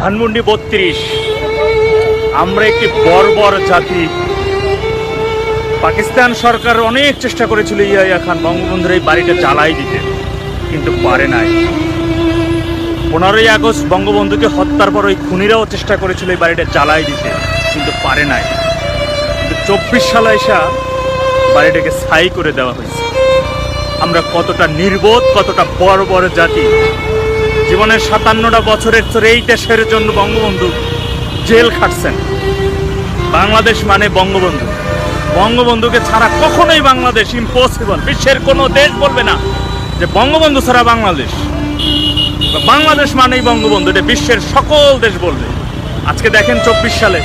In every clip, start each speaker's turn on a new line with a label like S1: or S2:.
S1: ধানমন্ডি বত্রিশ। আমরা একটি বর্বর জাতি। পাকিস্তান সরকার অনেক চেষ্টা করেছিল ইয়াইয়া খান বঙ্গবন্ধুর এই বাড়িটা জ্বালাই দিতে, কিন্তু পারে নাই। পনেরোই আগস্ট বঙ্গবন্ধুকে হত্যার পর ওই খুনিরাও চেষ্টা করেছিল এই বাড়িটা জ্বালাই দিতে, কিন্তু পারে নাই। কিন্তু চব্বিশ সালে এসা বাড়িটাকে ছাই করে দেওয়া হয়েছে। আমরা কতটা নির্বোধ, কতটা বড় বড় জাতি জীবনের সাতান্নটা বছরের তোর এই দেশের জন্য বঙ্গবন্ধু জেল খাটছেন। বাংলাদেশ মানে বঙ্গবন্ধু। বঙ্গবন্ধুকে ছাড়া কখনোই বাংলাদেশ ইম্পসিবল বিশ্বের কোনো দেশ বলবে না যে বঙ্গবন্ধু ছাড়া বাংলাদেশ। বাংলাদেশ মানেই বঙ্গবন্ধু, এটা বিশ্বের সকল দেশ বলবে। আজকে দেখেন চব্বিশ সালে,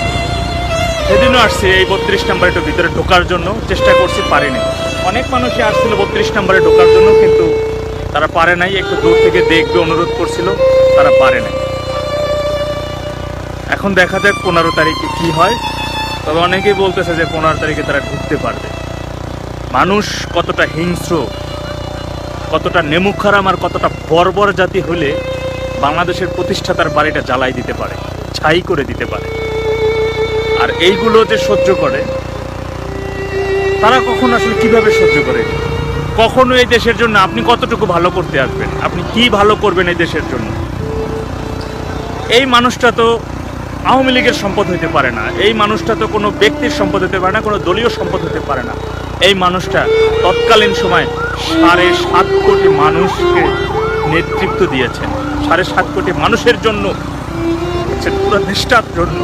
S1: সেদিনও আসছি এই বত্রিশ নাম্বারের ভিতরে ঢোকার জন্য। চেষ্টা করছি, পারিনি। অনেক মানুষই আসছিল বত্রিশ নাম্বারে ঢোকার জন্য, কিন্তু তারা পারে নাই, একটু দূর থেকে দেখবে, অনুরোধ করছিল, তারা পারে নাই। এখন দেখা যাক পনেরো তারিখে কি হয়। তবে অনেকেই বলতেছে যে পনেরো তারিখে তারা ঢুকতে পারবে। মানুষ কতটা হিংস্র, কতটা নেমুখারাম আর কতটা বর্বর জাতি হলে বাংলাদেশের প্রতিষ্ঠাতার বাড়িটা জ্বালাই দিতে পারে, ছাই করে দিতে পারে। আর এইগুলো যে সহ্য করে, তারা কখন আসলে কীভাবে সহ্য করে? কখনো এই দেশের জন্য আপনি কতটুকু ভালো করতে আসবেন? আপনি কি ভালো করবেন এই দেশের জন্য? এই মানুষটা তো আওয়ামী লীগের সম্পদ হতে পারে না। এই মানুষটা তো কোনো ব্যক্তির সম্পদ হতে পারে না, কোনো দলীয় সম্পদ হতে পারে না। এই মানুষটা তৎকালীন সময় সাড়ে সাত কোটি মানুষকে নেতৃত্ব দিয়েছেন। সাড়ে সাত কোটি মানুষের জন্য পুরো দেশটার জন্য।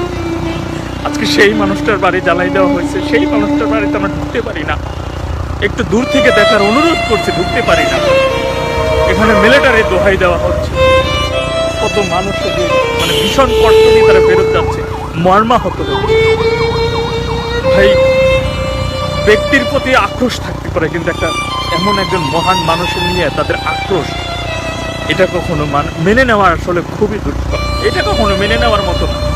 S1: আজকে সেই মানুষটার বাড়ি জ্বালাই দেওয়া হয়েছে, সেই মানুষটার বাড়িতে আমরা ঢুকতে পারি না। একটু দূর থেকে দেখার অনুরোধ করছে, ঢুকতে পারি না। এখানে মিলিটারি দোহাই দেওয়া হচ্ছে। কত মানুষ মানে ভীষণ কষ্ট তারা ফেরত যাচ্ছে। মর্মাহত হচ্ছে। ভাই, ব্যক্তির প্রতি আক্রোশ থাকতে পারে, কিন্তু একটা এমন একজন মহান মানুষের নিয়ে তাদের আক্রোশ, এটা কখনো মান- মেনে নেওয়া আসলে খুবই দুঃখ এটা কখনো মেনে নেওয়ার মতো না।